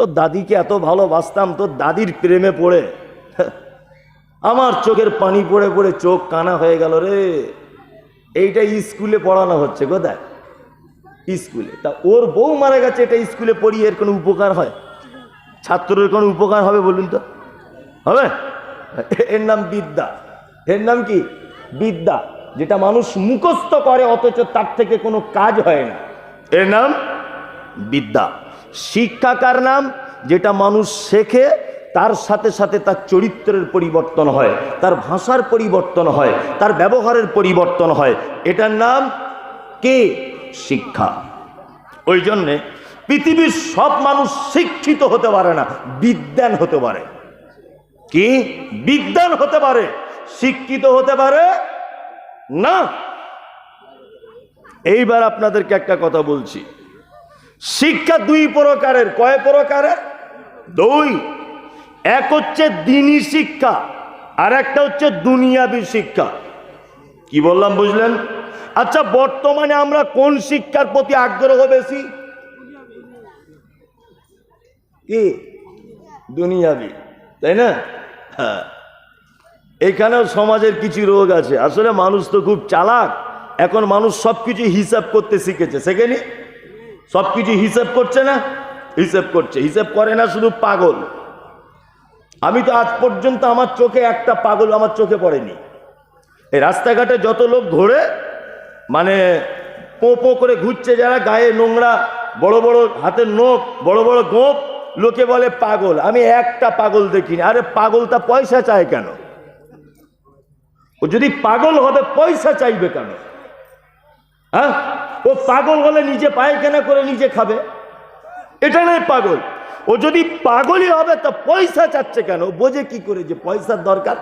তোর দাদিকে এত ভালোবাসতাম, তোর দাদির প্রেমে পড়ে। আমার চোখের পানি পড়ে পড়ে চোখ কানা হয়ে গেল রে। এইটা স্কুলে পড়ানো হচ্ছে কোথায় স্কুলে। তা ওর বউ মারা গেছে, এটা স্কুলে পড়িয়ে এর কোনো উপকার হয়? ছাত্রের কোনো উপকার হবে বলুন তো? হবে? এর নাম বিদ্যা। এর নাম কি? বিদ্যা। যেটা মানুষ মুখস্থ করে, অথচ তার থেকে কোনো কাজ হয় না। এর নাম বিদ্যা। শিক্ষাকার নাম? যেটা মানুষ শেখে, তার সাথে সাথে তার চরিত্রের পরিবর্তন হয়, তার ভাষার পরিবর্তন হয়, তার ব্যবহারের পরিবর্তন হয়। এটার নাম কে? শিক্ষা। ওই জন্যে পৃথিবীর সব মানুষ শিক্ষিত হতে পারে না, বিদ্যান হতে পারে। কি? বিদ্যান হতে পারে, শিক্ষিত হতে পারে না। এইবার আপনাদেরকে একটা কথা বলছি। শিক্ষা দুই প্রকারের। কয় প্রকারের? দুই। এক হচ্ছে দিনী শিক্ষা, আর একটা হচ্ছে দুনিয়াবি শিক্ষা। কি বললাম, বুঝলেন? আচ্ছা বর্তমানে আমরা কোন শিক্ষার প্রতি আগ্রহ বেশি? কি? দুনিয়াবি, তাই না? হ্যাঁ। এখানেও সমাজের কিছু রোগ আছে। আসলে মানুষ তো খুব চালাক। এখন মানুষ সব কিছু হিসাব করতে শিখেছে। শেখেনি? সব কিছু হিসাব করছে না? হিসেব করছে। হিসেব করে না শুধু পাগল। আমি তো আজ পর্যন্ত আমার চোখে একটা পাগল আমার চোখে পড়েনি। এই রাস্তাঘাটে যত লোক ঘোরে মানে পো পো করে ঘুরছে যারা, গায়ে নোংরা, বড় বড় হাতের নোখ, বড় বড় গোপ, লোকে বলে পাগল। আমি একটা পাগল দেখিনি। আরে পাগলটা পয়সা চায় কেন? ও যদি পাগল হবে পয়সা চাইবে কেন? হ্যাঁ? ও পাগল হলে নিজে পায়খানা করে নিজে খাবে। এটা নয় পাগল। ও যদি পাগলই হবে, তা পয়সা চাচ্ছে কেন? বোঝে কি করে যে পয়সার দরকার?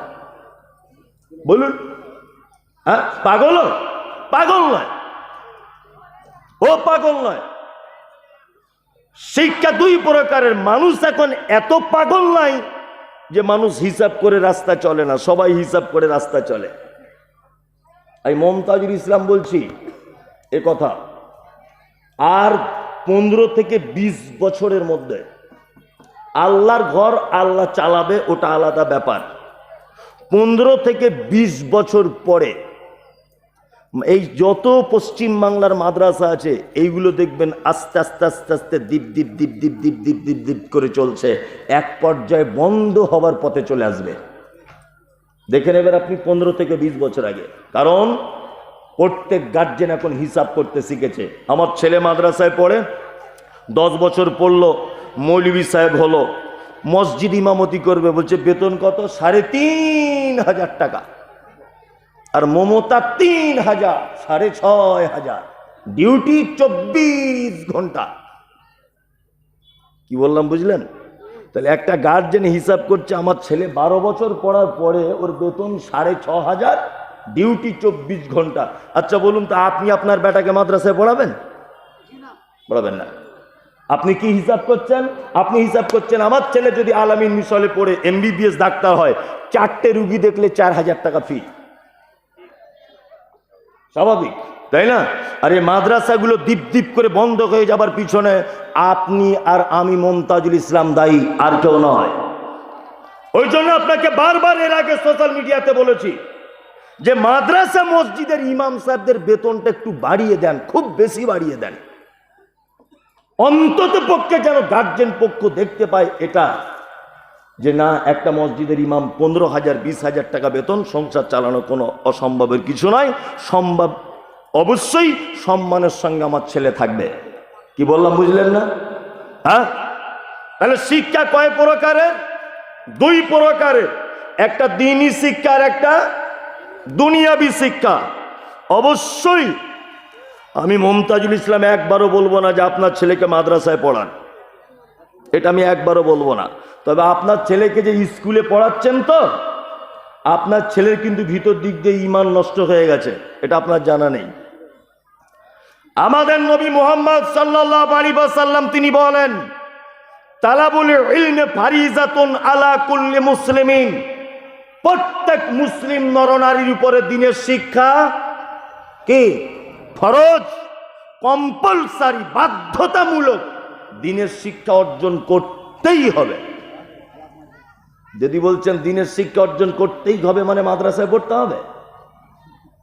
বলুন। হ্যাঁ পাগল? পাগল নয়। ও পাগল নয়। শিক্ষা দুই প্রকারের। মানুষ এখন এত পাগল নাই যে মানুষ হিসাব করে রাস্তা চলে না, সবাই হিসাব করে রাস্তা চলে। আমি মমতাজুল ইসলাম বলছি, এ কথা। আর পনেরো থেকে ২০ বছরের মধ্যে আল্লাহর ঘর আল্লাহ চালাবে, ওটা আলাদা ব্যাপার। পনেরো থেকে ২০ বছর পরে এই যত পশ্চিম বাংলার মাদ্রাসা আছে, এইগুলো দেখবেন আস্তে আস্তে আস্তে আস্তে দীপ দীপ দীপ দীপ দীপ দীপ দীপ দীপ করে চলছে। এক পর্যায়ে বন্ধ হবার পথে চলে আসবে। দেখে নেবেন আপনি পনেরো থেকে বিশ বছর আগে। কারণ প্রত্যেক গার্জেন এখন হিসাব করতে শিখেছে। আমার ছেলে মাদ্রাসায় পড়ে, দশ বছর পড়ল, মৌলভী সাহেব হলো, মসজিদ ইমামতি করবে, বলছে, বেতন কত? সাড়ে তিন হাজার টাকা। আর মমতা তিন হাজার, সাড়ে ছয় হাজার। ডিউটি চব্বিশ ঘণ্টা। কি বললাম, বুঝলেন? তাহলে একটা গার্জেন হিসাব করছে, আমার ছেলে বারো বছর পড়ার পরে ওর বেতন সাড়ে ছ হাজার ডিউটি চব্বিশ ঘণ্টা। আচ্ছা বলুন তো, আপনি আপনার বেটাকে মাদ্রাসায় পড়াবেন? পড়াবেন না। আপনি কি হিসাব করছেন? আপনি হিসাব করছেন, আমার ছেলে যদি আলামিন মিশলে পড়ে, এমবিবিএস ডাক্তার হয়, চারটে রুগী দেখলে চার হাজার টাকা ফি স্বাভাবিক, তাই না? আর এই মাদ্রাসাগুলো দ্বীপ দ্বীপ করে বন্ধ হয়ে যাবার পিছনে আপনি আর আমি মমতাজুল ইসলাম দায়ী, আর কেউ নয়। ওই জন্য আপনাকে বারবার এর আগে সোশ্যাল মিডিয়াতে বলেছি যে মাদ্রাসা মসজিদের ইমাম সাহেবদের বেতনটা একটু বাড়িয়ে দেন, খুব বেশি বাড়িয়ে দেন। অন্তত পক্ষে যেন গার্জেন পক্ষ দেখতে পায় এটা, যে না, একটা মসজিদের ইমাম পনেরো হাজার, বিশ হাজার টাকা বেতন, সংসার চালানো কোনো অসম্ভবের কিছু নয়, সম্ভব, অবশ্যই সম্মানের সঙ্গে আমার ছেলে থাকবে। কি বললাম, বুঝলেন না? হ্যাঁ? তাহলে শিক্ষা কয় প্রকারের? দুই প্রকারের, একটা দিনই শিক্ষার একটা দুনিয়াবি শিক্ষা। অবশ্যই আমি মমতাজুল ইসলাম একবারও বলব না যে আপনার ছেলেকে মাদ্রাসায় পড়ান। এটা আমি একবারও বলব না। তবে আপনার ছেলেকে যে স্কুলে পড়াচ্ছেন তো, আপনার ছেলের কিন্তু ভিতর দিক দিয়ে ইমান নষ্ট হয়ে গেছে, এটা আপনার জানা নেই। আমাদের নবী মোহাম্মদ সাল্লাহ আলী সাল্লাম তিনি বলেন, তালাবুল ইলমে ফারিজাতুন আলা কুল্লি মুসলিমিন। প্রত্যেক মুসলিম নরনারীর উপরে দিনের শিক্ষা কি? ফরজ কম্পালসারি বাধ্যতামূলক দিনের শিক্ষা অর্জন করতেই হবে। যদি বলছেন দিনের শিক্ষা অর্জন করতেই হবে মানে মাদ্রাসায় পড়তে হবে?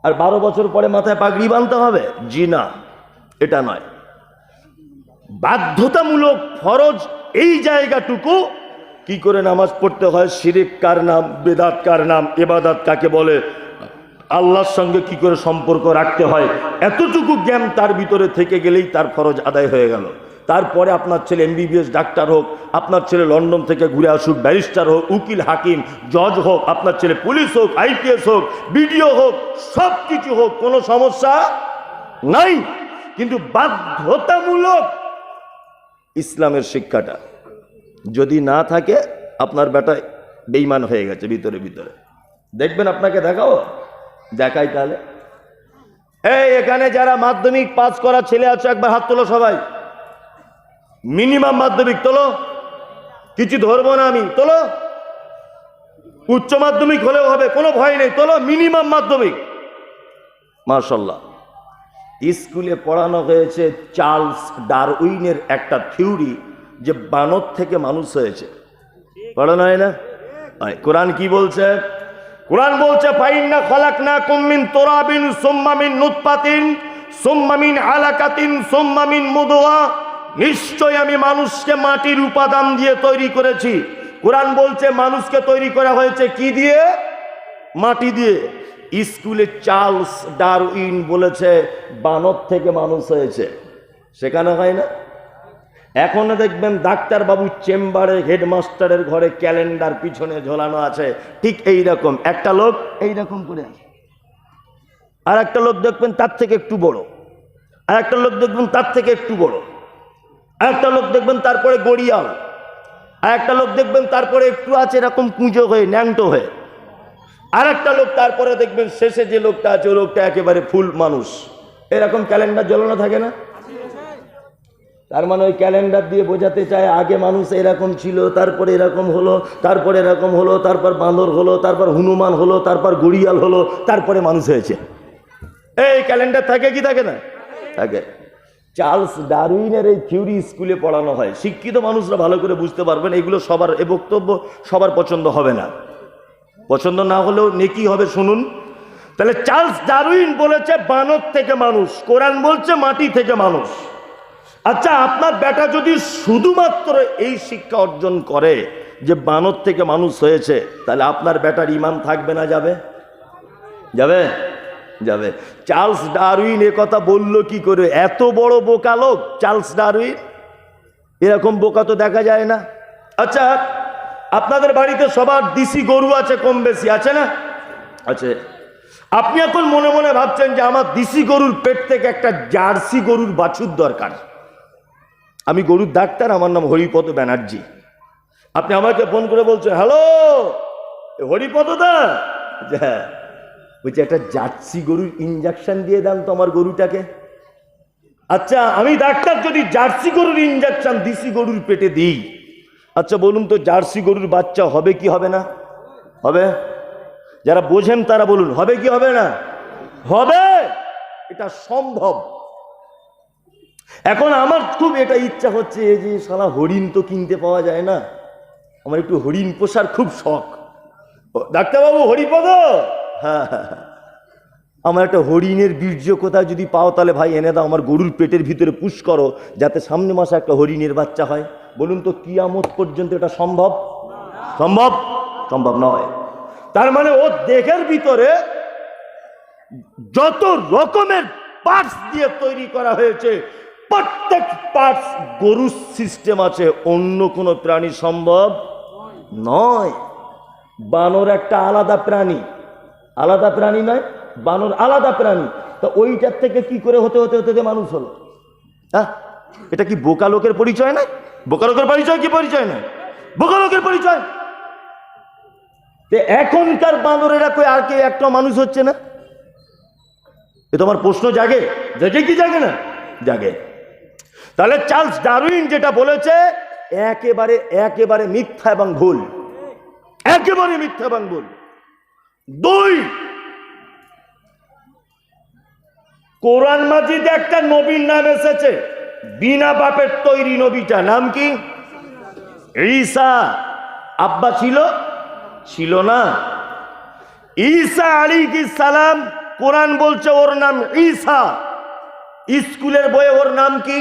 আর বারো বছর পরে মাথায় পাগড়ি বাঁধতে হবে? জি না, এটা নয়। বাধ্যতামূলক ফরজ এই জায়গাটুকু কি করে নামাজ পড়তে হয়? শিরিক কার নাম? বেদাত কার নাম? এবাদাত কাকে বলে? আল্লাহর সঙ্গে কি করে সম্পর্ক রাখতে হয়? এতটুকু জ্ঞান তার ভিতরে থেকে গেলেই তার ফরজ আদায় হয়ে গেল। তারপরে আপনার ছেলে এমবিবিএস ডাক্তার হোক, আপনার ছেলে লন্ডন থেকে ঘুরে আসুক, ব্যারিস্টার হোক, উকিল, হাকিম, জজ হোক, আপনার ছেলে পুলিশ হোক আইপিএস হোক, বিডিও হোক সব কিছু হোক, কোনো সমস্যা নাই। কিন্তু বাধ্যতামূলক ইসলামের শিক্ষাটা যদি না থাকে, আপনার বেটা বেইমান হয়ে গেছে ভিতরে ভিতরে। দেখবেন আপনাকে দেখাও। দেখাই তাহলে। এই, এখানে যারা মাধ্যমিক পাস করা ছেলে আছে, একবার হাত তোলো সবাই। মিনিমাম মাধ্যমিক, তোলো। কিছু ধরবো না আমি, তোলো। উচ্চ মাধ্যমিক হলেও হবে, কোনো ভয় নেই, তোলো। মিনিমাম মাধ্যমিক। মার্শাল্লাহ স্কুলে পড়ানো হয়েছে চার্লস ডারউইনের একটা থিওরি। যে বানর থেকে মানুষ হয়েছে। পড়ানো হয় না। কোরআন কি বলছে? কোরআন বলছে, ফাইন্না খলাকনা কুম্মিন তোরাবিন সোম্মামিন নুতপাতিন সোম্মামিন আলাকাতিন সোম্মামিন মুদোয়া নিশ্চয় আমি মানুষকে মাটির উপাদান দিয়ে তৈরি করেছি। কোরআন বলছে, মানুষকে তৈরি করা হয়েছে কি দিয়ে? মাটি দিয়ে। স্কুলে চার্লস ডারউইন বলেছে, বানর থেকে মানুষ হয়েছে। সেখানে হয় না? এখনও দেখবেন ডাক্তারবাবু চেম্বারে হেডমাস্টারের ঘরে ক্যালেন্ডার পিছনে ঝোলানো আছে। ঠিক এই রকম একটা লোক এই রকম করে আছে আর একটা লোক দেখবেন তার থেকে একটু বড়। আর একটা লোক দেখবেন তার থেকে একটু বড়। আর একটা লোক দেখবেন তারপরে গড়িয়াল। আর একটা লোক দেখবেন তারপরে একটু আছে এরকম কুঁজো হয়ে, ন্যাংটো হয়ে। আর একটা লোক তারপরে দেখবেন শেষে যে লোকটা আছে ওই লোকটা একেবারে ফুল মানুষ। এরকম ক্যালেন্ডার জ্বলানো থাকে না? তার মানে ওই ক্যালেন্ডার দিয়ে বোঝাতে চায়, আগে মানুষ এরকম ছিল, তারপরে এরকম হলো, তারপরে এরকম হলো, তারপর বাঁদর হলো, তারপর হনুমান হলো, তারপর গড়িয়াল হলো, তারপরে মানুষ হয়েছে। এই ক্যালেন্ডার থাকে কি থাকে না? থাকে। চার্লস ডারউইনের এই থিওরি স্কুলে পড়ানো হয়। শিক্ষিত মানুষরা ভালো করে বুঝতে পারবেন, এগুলো সবার, এ বক্তব্য সবার পছন্দ হবে না। পছন্দ না হলেও নেকি হবে, শুনুন। তাহলে চার্লস ডারউইন বলেছে, বানর থেকে মানুষ, কোরআন বলছে, মাটি থেকে মানুষ। আচ্ছা আপনার বেটা যদি শুধুমাত্র এই শিক্ষা অর্জন করে যে বানর থেকে মানুষ হয়েছে, তাহলে আপনার বেটার ইমান থাকবে না, যাবে? যাবে? যাবে। চার্লস ডারউইন এ কথা বলল কি করে? এত বড় বোকা লোক, চার্লস ডারউইন? এরকম বোকা তো দেখা যায় না। আচ্ছা আপনাদের বাড়িতে সবার দিশি গরু আছে কম বেশি, আছে না? আছে। আপনি এখন মনে মনে ভাবছেন যে আমার দিশি গরুর পেট থেকে একটা জার্সি গরুর বাছুর দরকার। আমি গরুর ডাক্তার, আমার নাম হরিপদ ব্যানার্জি। আপনি আমাকে ফোন করে বলছেন, হ্যালো হরিপদ দা? হ্যাঁ। বলছি, একটা জার্সি গরুর ইঞ্জেকশন দিয়ে দেন তো আমার গরুটাকে। আচ্ছা আমি ডাক্তার যদি জার্সি গরুর ইঞ্জেকশন দিশি গরুর পেটে দিই। আচ্ছা বলুন তো, জার্সি গরুর বাচ্চা হবে কি হবে না? হবে? যারা বোঝেন তারা বলুন, হবে কি হবে না? হবে! এটা সম্ভব। এখন আমার খুব এটা ইচ্ছা হচ্ছে যে সালা হরিণ তো কিনতে পাওয়া যায় না। আমার একটু হরিণ পোষার খুব শখ। ডাক্তারবাবু হরিপদ? হ্যাঁ হ্যাঁ, হ্যাঁ। আমার একটা হরিণের বীর্য কোথায় যদি পাও তাহলে ভাই এনে দাও আমার গরুর পেটের ভিতরে পুশ করো যাতে সামনে মাসে একটা হরিণের বাচ্চা হয়। বলুন তো কিয়ামত পর্যন্ত এটা সম্ভব? সম্ভব? সম্ভব নয়। তার মানে ও দেহের ভিতরে যত রকমের পার্টস দিয়ে তৈরি করা হয়েছে প্রত্যেক পার্টস গরুর সিস্টেম আছে, অন্য কোনো প্রাণী সম্ভব নয়। বানর একটা আলাদা প্রাণী। আলাদা প্রাণী নয়, বানর আলাদা প্রাণী। তা ওইটার থেকে কি করে হতে হতে হতে মানুষ হলো? হ্যাঁ এটা কি বোকা লোকের পরিচয় নয়? বোকা লোকের পরিচয় কি পরিচয় নয়? বোকা লোকের পরিচয়। এখনকার বানরেরা কই আর কে একটা মানুষ হচ্ছে না? এ তোমার প্রশ্ন জাগে। জাগে কি জাগে না? জাগে। তাহলে চার্লস ডারউইন যেটা বলেছে, একেবারে একেবারে মিথ্যা এবং ভুল। একেবারে মিথ্যা এবং ভুল। দুই, কোরআন মাজিদে একটা নবীর নাম এসেছে, বিনা বাপের তৈরি নবীটা নাম কি? ঈসা। আব্বা ছিল? ছিল না। ঈসা আলী কি সালাম, কোরআন বলছে ওর নাম ঈসা। স্কুলের বইয়ে ওর নাম কি?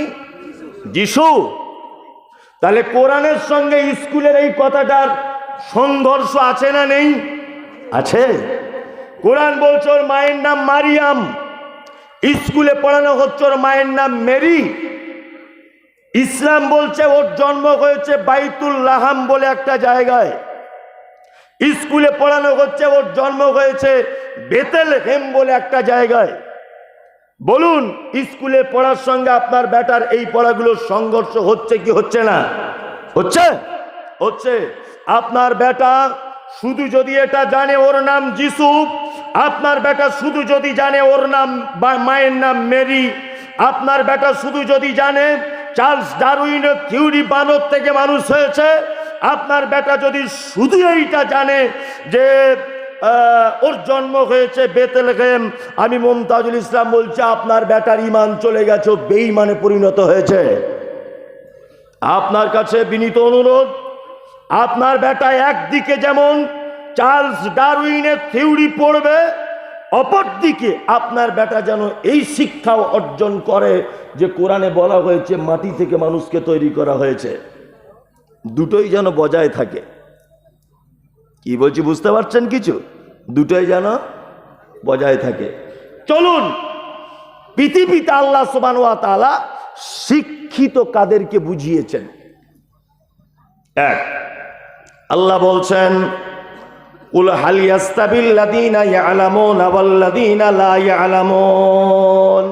যিশু, তাহলে কোরআনের সঙ্গে স্কুলের এই কথাটার সংঘর্ষ আছে না নেই? আছে। কোরআন বলছে, ওর মায়ের নাম মারিয়াম। স্কুলে পড়ানো হচ্ছে, ওর মায়ের নাম মেরি। ইসলাম বলছে, ওর জন্ম হয়েছে বাইতুল লাহাম বলে একটা জায়গায়। স্কুলে পড়ানো হচ্ছে, ওর জন্ম হয়েছে বেতেল হেম বলে একটা জায়গায়। বলুন, স্কুলে পড়ার সঙ্গে আপনার ব্যাটার এই পড়াগুলোর সংঘর্ষ হচ্ছে কি হচ্ছে না? হচ্ছে? হচ্ছে। আপনার বেটা শুধু যদি এটা জানে ওর নাম যিশু আপনার বেটা শুধু যদি জানে ওর নাম মায়ের নাম মেরি, আপনার বেটা শুধু যদি জানে চার্লস ডারউইনের থিউরি বানর থেকে মানুষ হয়েছে, আপনার বেটা যদি শুধু এইটা জানে যে ওর জন্ম হয়েছে বেতেলহেম আমি মমতাজুল ইসলাম বলছি, আপনার বেটার ইমান চলে গেছে, ও বেঈমানে পরিণত হয়েছে। আপনার কাছে বিনীত অনুরোধ, আপনার বেটা একদিকে যেমন চার্লস ডারউইনের থিওরি পড়বে, অপরদিকে আপনার বেটা যেন এই শিক্ষাও অর্জন করে যে কোরআনে বলা হয়েছে, মাটি থেকে মানুষকে তৈরি করা হয়েছে। দুটোই যেন বজায় থাকে। কি বলছি, বুঝতে পারছেন কিছু? দুটোই যেন বজায় থাকে। চলুন, পৃথিবীতে আল্লাহ সুবান তালা শিক্ষিত কাদেরকে বুঝিয়েছেন। এক, আল্লাহ বলছেন, কুল হাল ইয়াস্তাবিল লাযীনা ইয়ালামুনা ওয়াল লাযীনা লা ইয়ালামুন।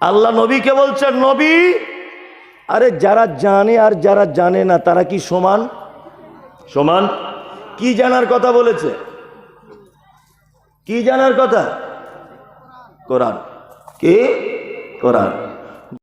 আল্লাহ নবীকে বলছেন, নবী, আরে যারা জানে আর যারা জানে না, তারা কি সমান? সমান? কি জানার কথা বলেছে? কি জানার কথা? কোরআন। কি? কোরআন।